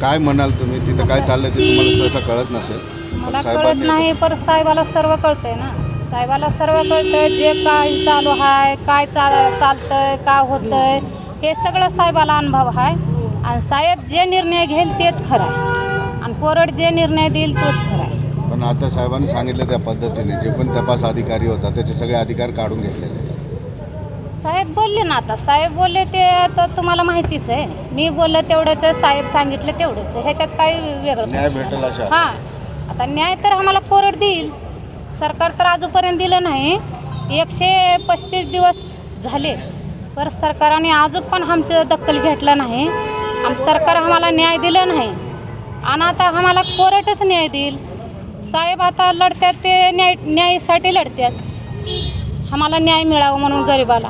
काय म्हणाल तुम्ही? तिथं काय चाललंय ते तुम्हाला सहसा कळत नसेल. पण मला कळत साहेबांनी- नाही पण साहेबाला सर्व कळतंय ना. साहेबाला सर्व कळतंय जे काय चालू आहे काय चा चालतंय काय होतंय हे सगळं साहेबाला अनुभव आहे आणि साहेब जे निर्णय घेईल तेच खरं आहे आणि कोरड जे निर्णय देईल तोच खरा आहे पण आता साहेबांनी सांगितलं त्या पद्धतीने जे पण तपास अधिकारी होता त्याचे सगळे अधिकार काढून घेतलेले आहेत. साहेब बोलले ना आता. साहेब बोलले ते तर तुम्हाला माहितीच आहे. मी बोललं तेवढंच आहे, साहेब सांगितलं तेवढंच. आहे. ह्याच्यात काही वेगळं न्याय भेटेल अशा. हां. आता न्याय तर आम्हाला कोरड देईल. सरकार तर अजूनपर्यंत दिलं नाही. एकशे पस्तीस दिवस झाले. पर सरकारने अजून पण आमचं दखल घेतलं नाही. आणि सरकार आम्हाला न्याय दिलं नाही. आणि आता आम्हाला कोर्टच न्याय देईल. साहेब आता लढतात ते न्याय न्यायासाठी लढतात आम्हाला न्याय मिळावं म्हणून गरिबाला.